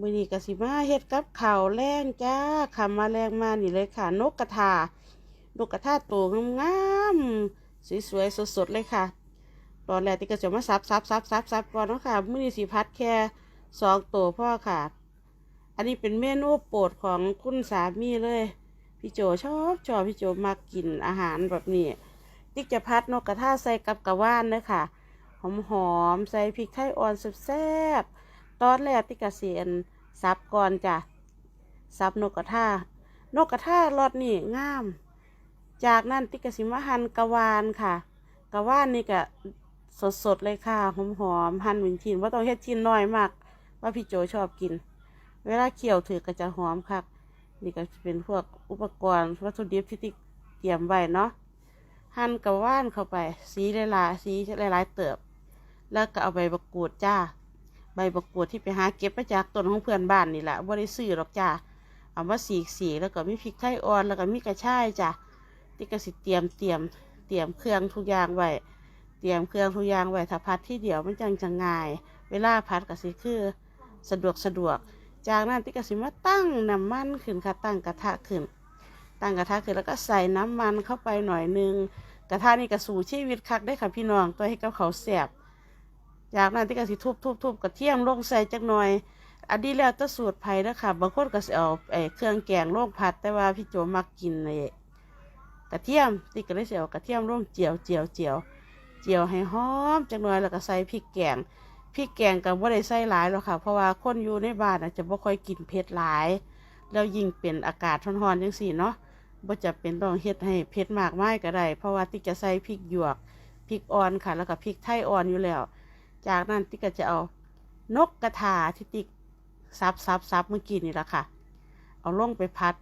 มือนี้ก็สิมาเฮ็ดกับข้าวแรงจ้าคำมาแรงมานี่เลยค่ะ นกกระทานกกระทาโตงามๆสวยๆสดๆเลยค่ะ ตอนแรกที่ก็จะมาซับซับซับซับซับก่อนเนาะค่ะมื้อนี้สิพัดแค่สองตัวพ่อค่ะ อันนี้เป็นเมนูโปรดของคุณสามีเลย พี่โจชอบชอบพี่โจมากินอาหารแบบนี้ ติ๊กจะพัดนกกระทาใส่กับกระว่านเด้อค่ะหอมหอมๆใส่พริกไทยอ่อนแซ่บๆ ตอนแรกติ๊กกระเสียนซับก่อนจ้ะซับนกกระทานกกระทารสนี่งาม จากนั้นติ๊กสิมหันกะวานค่ะกะว่านนี่ก็สดๆเลยค่ะหอมหอมๆหั่นเป็นชิ้นว่าต้องเฮ็ดชิ้นน้อยมาก ว่าพี่โจชอบกิน เวลาเคี่ยวถือก็จะหอมค่ะนี่ก็เป็นพวกอุปกรณ์วัตถุดิบที่ติเตรียมไว้เนาะหั่นกระว่านเข้าไป สีหลายๆสีหลายๆเติบ แล้วก็เอาใบบักกูดจ้า ใบบักกูดที่ไปหาเก็บมาจากต้นของเพื่อนบ้านนี่แหละบ่ได้ซื้อหรอกจ้าเอามาสีสีแล้วก็มีพริกไทยอ่อนแล้วก็มีกระชายจ้ะที่ก็สิเตรียมเตรียมเตรียมเครื่องทุกอย่างไว้เตรียมเครื่องทุกอย่างไว้ถ้าพัดที่เดียวมันจังจะง่าย เวลาพัดก็สิคือสะดวกสะดวก จากนั้นที่ก็สิมาตั้งน้ำมันขึ้นค่ะตั้งกระทะขึ้น ตั้งกระทะขึ้นแล้วก็ใส่น้ำมันเข้าไปหน่อยนึงกระทะนี่ก็สู่ชีวิตคักได้ค่ะพี่น้องตัวให้กับเขาแสบ จากนั้นที่ก็สิทุบทุบทุบกระเทียมลงใส่จักหน่อย อันนี้แล้วแต้สูตรไผ่นะคะบางคนก็สิเอาไอ้เครื่องแกงลงผัดแต่ว่าพี่โจมักกินไอ้กระเทียมที่ก็เลยสิเอกระเทียมลงเจียวเจียวเจียวเจียวให้หอมจักหน่อยแล้วก็ใส่พริกแกงพริกแกงก็บ่ได้ใส่หลายหรอกค่ะ เพราะว่าคนอยู่ในบ้านอาจจะบ่ค่อยกินเผ็ดหลาย แล้วยิ่งเป็นอากาศร้อนๆจังซี่เนาะบ่จะเป็นต้องเฮ็ดให้เผ็ดมากมายก็ได้เพราะว่าติ๊กจะใส่พริกหยวกพริกอ่อนค่ะ แล้วก็พริกไทยอ่อนอยู่แล้ว จากนั้นติ๊กก็จะเอานกกระทาที่ติ๊กซับซับซับเมื่อกี้นี่แหละค่ะ เอาลงไปผัด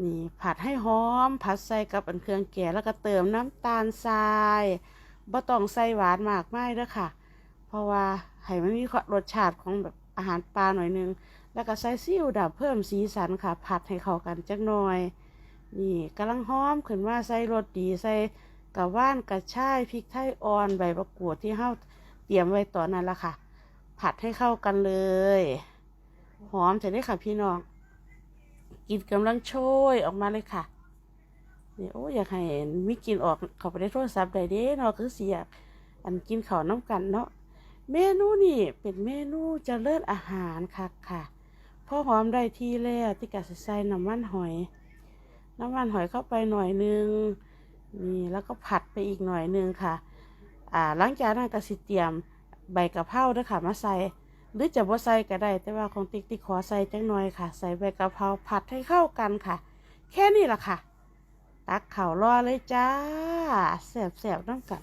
นี่ผัดให้หอม ผัดใส่กับอันเครื่องแกงแล้วก็เติมน้ำตาลทรายบ่ต้องใส่หวานมากไมายเด้อค่ะ เพราะว่าให้มันมีรสชาติของแบบอาหารปลาหน่อยนึง แล้วก็ใส่ซีอิ๊วดำเพิ่มสีสันค่ะ ผัดให้เข้ากันจักหน่อย นี่กำลังหอมขึ้นมาใส่รสดีใส่กระว่านกระชายพริกไทยอ่อนใบมะกรูดที่เฮา เตรียมไว้ตอนนั้นละค่ะ ผัดให้เข้ากันเลย หอมจะได้ค่ะพี่น้องกลินกำลังโชยออกมาเลยค่ะนี่โอ้อยากให้มีกลินออกเขาไปในโทรศัพท์ได้เด้เนาะคือเสียอันกินข้าวน้ำกันเนาะเมนูนี่เป็นเมนูจเจริญอาหารค่ะค่ะพอหอมได้ที่แล้วที่กะสิใส่น้ำมันหอย น้ำมันหอยเข้าไปหน่อยนึงนี่แล้วก็ผัดไปอีกหน่อยนึงค่ะ อ่าหลังจากนั้นก็สิเตรียมใบกะเพราด้วยค่ะมาใส่หรือจะบ่ใส่ก็ได้ แต่ว่าของติ๊กติ๊กขอใส่จังหน่อยค่ะ ใส่ใบกะเพราผัดให้เข้ากันค่ะ แค่นี้ล่ะค่ะ ตักข่าวรอเลยจ้าแสบๆน้ำกัน